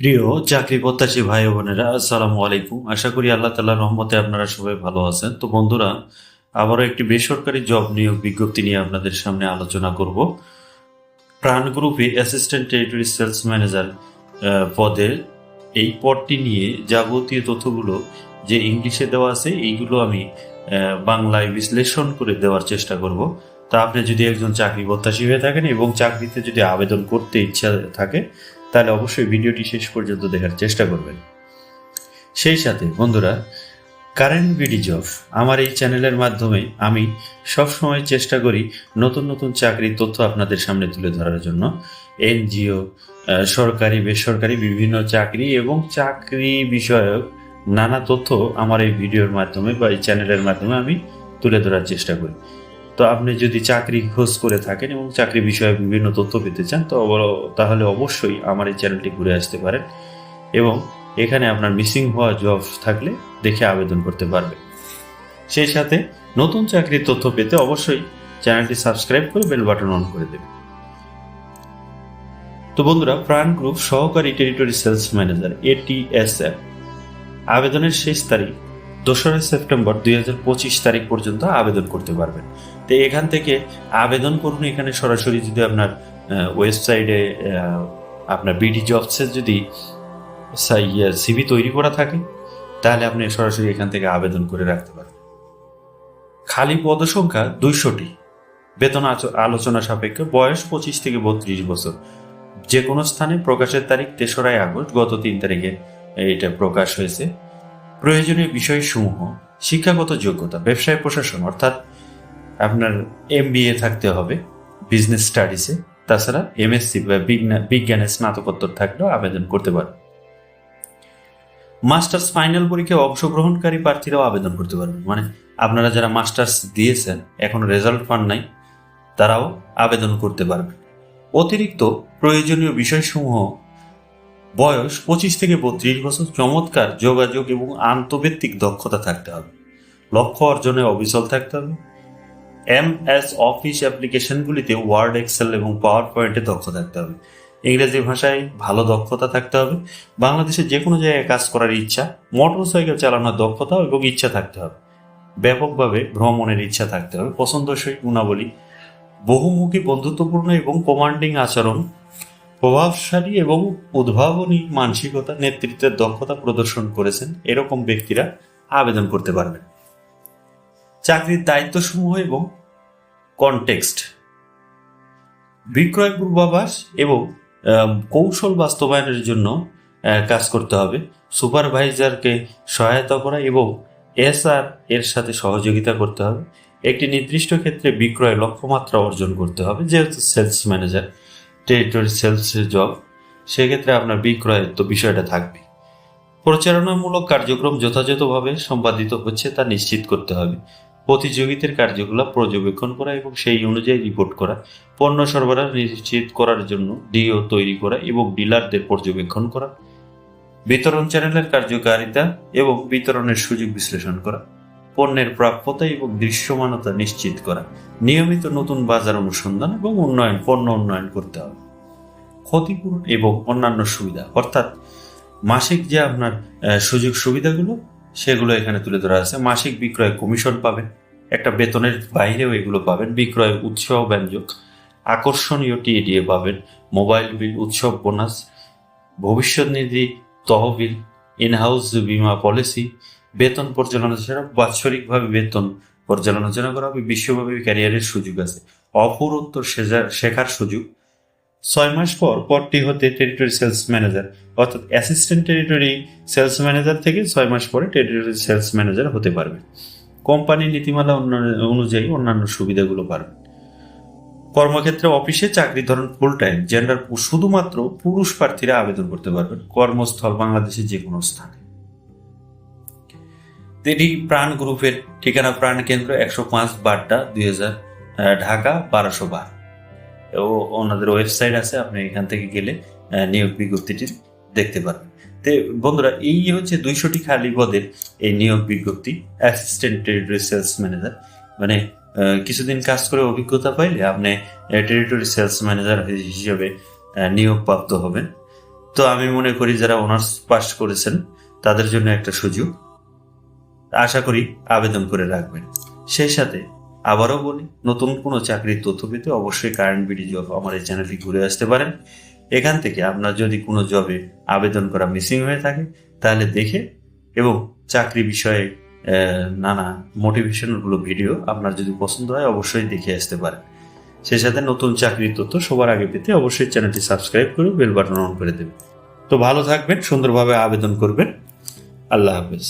প্রিয় চাকরি প্রত্যাশী ভাই বোনেরা, আসসালামু আলাইকুম। আশা করি আল্লাহ তাল্লাহ রহমতে আপনারা সবাই ভালো আছেন। তো বন্ধুরা, আবারও একটি বেসরকারি জব নিয়োগ বিজ্ঞপ্তি নিয়ে আপনাদের সামনে আলোচনা করব। প্রাণ গ্রুপে অ্যাসিস্ট্যান্ট টেরিটরি সেলস ম্যানেজার পদে এই পদটি নিয়ে যাবতীয় তথ্যগুলো যে ইংলিশে দেওয়া আছে, এইগুলো আমি বাংলায় বিশ্লেষণ করে দেওয়ার চেষ্টা করব। তা আপনি যদি একজন চাকরি প্রত্যাশী হয়ে থাকেন এবং চাকরিতে যদি আবেদন করতে ইচ্ছা থাকে তাহলে অবশ্যই ভিডিওটি শেষ পর্যন্ত দেখার চেষ্টা করবেন। সেই সাথে, বন্ধুরা, কারেন্ট বিডি জব আমার এই চ্যানেলের মাধ্যমে আমি সবসময় চেষ্টা করি নতুন নতুন চাকরির তথ্য আপনাদের সামনে তুলে ধরার জন্য। এনজিও সরকারি, বেসরকারি বিভিন্ন চাকরি এবং চাকরি বিষয়ক নানা তথ্য আমার এই ভিডিওর মাধ্যমে বা এই চ্যানেলের মাধ্যমে আমি তুলে ধরার চেষ্টা করি। তো আপনি যদি চাকরি খোঁজ করে থাকেন এবং চাকরি বিষয়ে বিভিন্ন তথ্য পেতে চান, তো তাহলে অবশ্যই আমার এই চ্যানেলটি ঘুরে আসতে পারেন এবং এখানে আপনার মিসিং হওয়া জব থাকলে দেখে আবেদন করতে পারবেন। সেই সাথে নতুন চাকরির তথ্য পেতে অবশ্যই চ্যানেলটি সাবস্ক্রাইব করে বেল বাটন অন করে দেবেন। তো বন্ধুরা, প্রাণ গ্রুপ সহকারী টেরিটরি সেলস ম্যানেজার এটিএসএম আবেদনের শেষ তারিখ দোসরা সেপ্টেম্বর দুই হাজার পঁচিশ তারিখ পর্যন্ত আবেদন করতে পারবেন। তো এখান থেকে আবেদন করুন। এখানে সরাসরি যদি আপনার ওয়েবসাইটে আপনার বিডি জবসের যদি সিভি তৈরি করা থাকে, তাহলে আপনি সরাসরি এখান থেকে আবেদন করে রাখতে পারেন খালি পদসংখ্যা দুইশোটি। বেতন আলোচনা সাপেক্ষে বয়স পঁচিশ থেকে বত্রিশ বছর। যে কোনো স্থানে প্রকাশের তারিখ তেসরাই আগস্ট, গত তিন তারিখে এটা প্রকাশ হয়েছে। প্রয়োজনীয় বিষয়সমূহ, শিক্ষাগত যোগ্যতা, ব্যবসায় প্রশাসন, অর্থাৎ আপনার এম থাকতে হবে বিজনেস স্টাডিসে তাছাড়া এমএসসি বা বিজ্ঞা- বিজ্ঞানে স্নাতকোত্তর থাকলেও আবেদন করতে পারবে মাস্টার্স ফাইনাল পরীক্ষায় অংশগ্রহণকারী প্রার্থীরাও আবেদন করতে পারবেন। মানে আপনারা যারা মাস্টার্স দিয়েছেন, এখন রেজাল্ট পান নাই, তারাও আবেদন করতে পারবেন। অতিরিক্ত প্রয়োজনীয় বিষয়সমূহ, বয়স পঁচিশ থেকে বত্রিশ বছর, চমৎকার যোগাযোগ এবং আন্তর্ভিত্তিক দক্ষতা থাকতে হবে। লক্ষ্য অর্জনে অবিচল থাকতে হবে। এম এস অফিস অ্যাপ্লিকেশনগুলিতে ওয়ার্ড এক্সেল এবং পাওয়ার পয়েন্টে দক্ষ থাকতে হবে। ইংরেজি ভাষায় ভালো দক্ষতা থাকতে হবে। বাংলাদেশের যে কোনো জায়গায় কাজ করার ইচ্ছা মোটর সাইকেল চালানোর দক্ষতা এবং ইচ্ছা থাকতে হবে। ব্যাপকভাবে ভ্রমণের ইচ্ছা থাকতে হবে। পছন্দসই গুণাবলী, বহুমুখী বন্ধুত্বপূর্ণ এবং কমান্ডিং আচরণ, প্রভাবশালী এবং উদ্ভাবনী মানসিকতা নেতৃত্বের দক্ষতা প্রদর্শন করেছেন। এরকম ব্যক্তিরা আবেদন করতে পারবেন। চাকরির দায়িত্বসমূহ এবং কনটেক্সট বিক্রয় পূর্বাভাস এবং কৌশল বাস্তবায়নের জন্য কাজ করতে হবে। সুপারভাইজারকে সহায়তা করা এবং এসআর এর সাথে সহযোগিতা করতে হবে। একটি নির্দিষ্ট ক্ষেত্রে বিক্রয় লক্ষ্যমাত্রা অর্জন করতে হবে, যেহেতু সেলস ম্যানেজার, টেরিটরি সেলসের জব, সেক্ষেত্রে আপনার বিক্রয়ের তো বিষয়টা থাকবে। প্রচারণামূলক কার্যক্রম যথাযথভাবে সম্পাদিত হচ্ছে তা নিশ্চিত করতে হবে। প্রতিযোগিতার কার্যকলাপ পর্যবেক্ষণ করা এবং সেই অনুযায়ী রিপোর্ট করা, পণ্য সরবরাহ নিশ্চিত করার জন্য ডিও তৈরি করা এবং ডিলারদের পর্যবেক্ষণ করা, বিতরণ চ্যানেলের কার্যকারিতা এবং বিতরণের সুযোগ বিশ্লেষণ করা, পণ্যের প্রাপ্যতা এবং দৃশ্যমানতা নিশ্চিত করা, নিয়মিত নতুন বাজার অনুসন্ধান এবং উন্নয়ন, পণ্য উন্নয়ন করতে হবে। ক্ষতিপূরণ এবং অন্যান্য সুবিধা, অর্থাৎ মাসিক যে আপনার সুযোগ সুবিধাগুলো সেগুলো এখানে তুলে ধরা আছে। মাসিক বিক্রয় কমিশন পাবেন। একটা বেতনের বাইরেও এগুলো পাবেন। বিক্রয় উৎসাহ ব্যঞ্জক আকর্ষণীয় টিএডিএ পাবেন। মোবাইল বিল, উৎসব বোনাস, ভবিষ্যৎ নিধি, তহবিল ইনহাউস বীমা পলিসি, বেতন ছাড়া বাৎসরিকভাবে বেতন ছাড়া করা হবে। বিশ্বব্যাপী ক্যারিয়ারের সুযোগ আছে। অপরোত্তর শেখার সুযোগ। ছয় মাস পর পদটি হতে টেরিটরি সেলস ম্যানেজার অর্থাৎ অ্যাসিস্ট্যান্ট টেরিটরি সেলস ম্যানেজার থেকে ছয় মাস পরে টেরিটরি সেলস ম্যানেজার হতে পারবে। কোম্পানির নীতিমালা অন্য- অনুযায়ী অন্যান্য সুবিধাগুলো পারবে কর্মক্ষেত্রে অফিসে চাকরি ধরন ফুল টাইম জেন্ডার শুধুমাত্র পুরুষ প্রার্থীরা আবেদন করতে পারবেন, কর্মস্থল বাংলাদেশের যে কোনো স্থানে। এটি প্রাণ গ্রুপের ঠিকানা প্রাণ কেন্দ্র একশো পাঁচ বারটা দুই হাজার ঢাকা বারোশো বার। ও ওনাদের ওয়েবসাইট আছে, আপনি এখান থেকে গেলে নিয়োগ বিজ্ঞপ্তিটি দেখতে পারবেন তো বন্ধুরা, এই হচ্ছে দুইশোটি খালি পদের এই নিয়োগ বিজ্ঞপ্তি অ্যাসিস্ট্যান্ট টেরিটরি সেলস ম্যানেজার মানে কিছুদিন কাজ করে অভিজ্ঞতা পাইলে আপনি টেরিটরি সেলস ম্যানেজার হিসেবে নিয়োগপ্রাপ্ত হবেন। তো আমি মনে করি যারা অনার্স পাস করেছেন, তাদের জন্য একটা সুযোগ। আশা করি আবেদন করে রাখবেন। সেই সাথে আবারও বলি, নতুন কোনো চাকরির তথ্য পেতে অবশ্যই কারেন্ট বিডি জব আমার এই চ্যানেলটি ঘুরে আসতে পারেন। এখান থেকে আপনার যদি কোনো জবে আবেদন করা মিসিং হয়ে থাকে, তাহলে দেখে এবং চাকরি বিষয়ে নানা মোটিভেশনগুলো ভিডিও আপনার যদি পছন্দ হয়, অবশ্যই দেখে আসতে পারেন। সেই সাথে নতুন চাকরির তথ্য সবার আগে পেতে অবশ্যই চ্যানেলটি সাবস্ক্রাইব করে বেল বাটন অন করে দেবেন। তো ভালো থাকবেন, সুন্দরভাবে আবেদন করবেন। আল্লাহ হাফেজ।